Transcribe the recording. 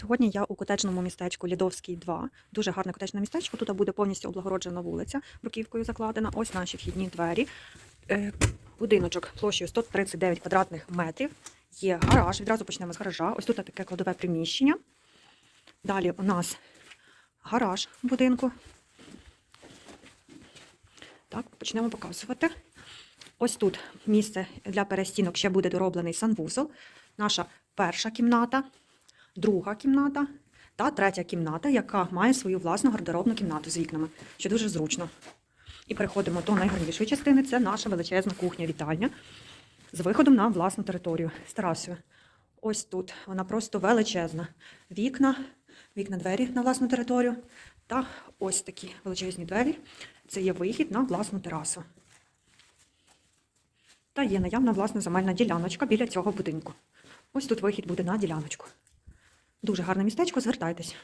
Сьогодні я у котечному містечку Лідовський 2. Дуже гарне котечне містечко. Тут буде повністю облагороджена вулиця, бруківкою закладена. Ось наші вхідні двері. Е, Будиночок площею 139 квадратних метрів. Є гараж. Відразу почнемо з гаража. Ось тут таке кладове приміщення. Далі у нас гараж будинку. Так, почнемо показувати. Ось тут місце для перестінок ще буде дороблений санвузол. Наша перша кімната, друга кімната та третя кімната, яка має свою власну гардеробну кімнату з вікнами, що дуже зручно. І переходимо до найгарнішої частини. Це наша величезна кухня-вітальня з виходом на власну територію з терасою. Ось тут вона просто величезна. Вікна, вікна двері на власну територію. Та ось такі величезні двері. Це є вихід на власну терасу. Та є наявна власна земельна діляночка біля цього будинку. Ось тут вихід буде на діляночку. Дуже гарне містечко, звертайтесь.